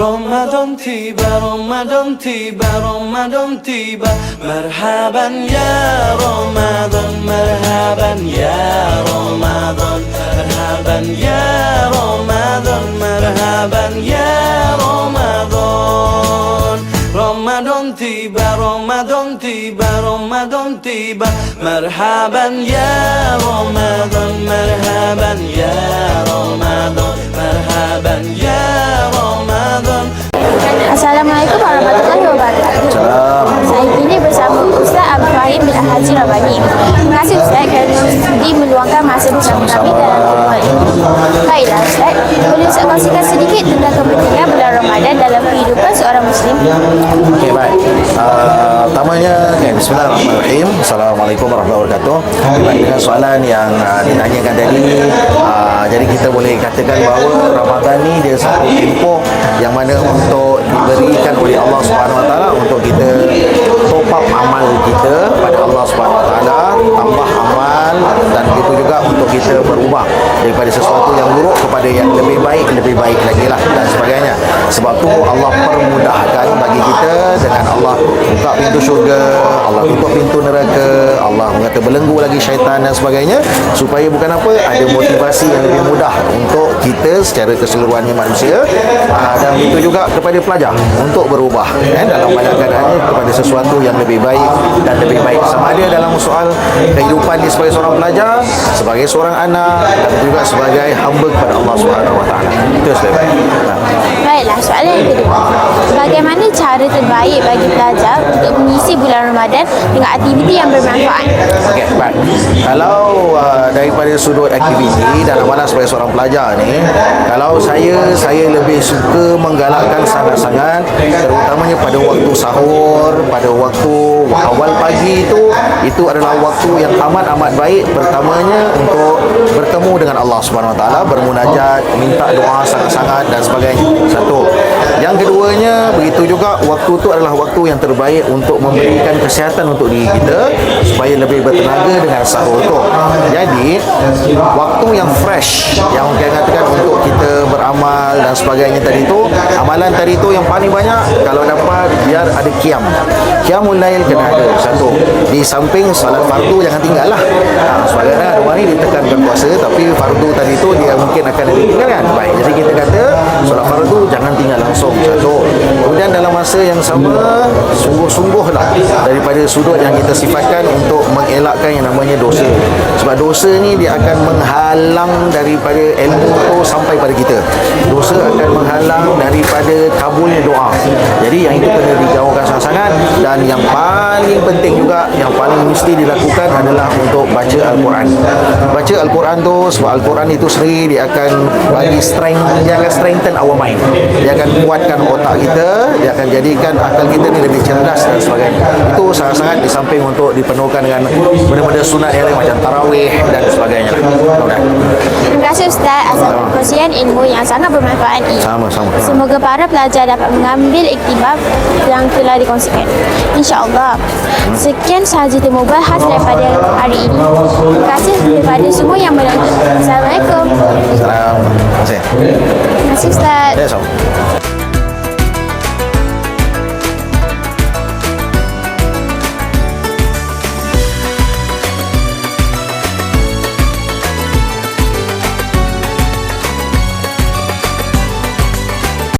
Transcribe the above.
tiba Ramadan tiba Ramadan tiba Marhaban ya Ramadan Marhaban ya Ramadan Marhaban ya Ramadan Marhaban ya Ramadan Ramadan tiba Ramadan tiba Ramadan tiba Marhaban ya Ramadan Marhaban Ustaz kongsikan sedikit tentang kepentingan bulan Ramadan dalam kehidupan seorang Muslim? Okey baik. Uh, pertamanya okay, Bismillahirrahmanirrahim. Assalamualaikum warahmatullahi wabarakatuh. Dengan soalan yang uh, ditanyakan tadi, uh, jadi kita boleh katakan bahawa Ramadan ni dia satu tempoh yang mana untuk diberikan oleh Allah Subhanahu Wa Taala untuk kita top up amal kita pada Allah Subhanahu Wa Taala, amal dan begitu juga untuk kita berubah daripada sesuatu yang buruk kepada yang lebih baik lebih baik lagi lah dan sebagainya. Sebab tu Allah permudahkan bagi kita dengan Allah buka pintu syurga, Allah tutup pintu neraka, Allah mengata belenggu lagi syaitan dan sebagainya supaya bukan apa ada motivasi yang lebih mudah untuk kita secara keseluruhannya manusia aa, dan itu juga kepada pelajar untuk berubah eh, dalam banyak keadaannya kepada sesuatu yang lebih baik dan lebih baik. Sama ada dalam soal kehidupan dia sebagai seorang pelajar sebagai seorang anak dan juga sebagai hamba kepada Allah Taala. Itu Nah. Baiklah, soalan yang kedua. Bagaimana cara terbaik bagi pelajar untuk mengisi bulan Ramadan dengan aktiviti yang bermanfaat? Okey, baik. Kalau uh, daripada sudut aktiviti dalam mana sebagai seorang pelajar ni, kalau saya saya lebih suka menggalakkan sangat-sangat terutamanya pada waktu sahur, pada waktu awal pagi itu itu adalah waktu yang amat-amat baik pertamanya untuk bertemu dengan Allah Subhanahu Wa Taala, bermunajat, minta doa sangat-sangat dan sebagainya. Satu. Yang keduanya begitu juga waktu itu adalah waktu yang terbaik untuk memberikan kesihatan untuk diri kita supaya lebih bertenaga dengan sahur tu. Jadi waktu yang fresh yang kita katakan untuk kita beramal dan sebagainya tadi tu, amalan tadi tu yang paling banyak kalau dapat biar ada kiam. Kiamul lail kena ada satu. Di samping solat fardu jangan tinggal lah. Ha, ada orang ni ditekankan puasa tapi fardu tadi tu dia mungkin akan ada tinggalkan. Baik, jadi kita kata solat fardu jangan tinggal langsung satu. Kemudian dalam masa yang sama sungguh-sungguh lah daripada sudut yang kita sifatkan untuk mengelakkan yang namanya dosa. Sebab dosa ni dia akan menghalang daripada ilmu tu sampai pada kita. Dosa akan menghalang daripada kabulnya doa. Jadi yang itu kena dijauhkan sangat-sangat dan yang paling penting juga yang paling mesti dilakukan adalah untuk baca Al-Quran. Baca Al-Quran tu sebab Al-Quran itu sendiri dia akan bagi strength dia akan strengthen our mind. Dia akan kuatkan otak kita, dia akan jadikan akal kita ni lebih cerdas dan sebagainya. Itu sangat-sangat di samping untuk dipenuhkan dengan benda-benda sunat yang lain macam tarawih dan sebagainya. Terima kasih Ustaz atas perkongsian ilmu yang sangat bermanfaat ini. Sama-sama. Semoga para pelajar dapat mengambil iktibar yang telah dikongsikan. InsyaAllah. Sekian sahaja temu bahas daripada hari ini. Terima kasih kepada semua yang menonton. Assalamualaikum. Salam. Terima kasih. Terima kasih Ustaz. Ya, sama.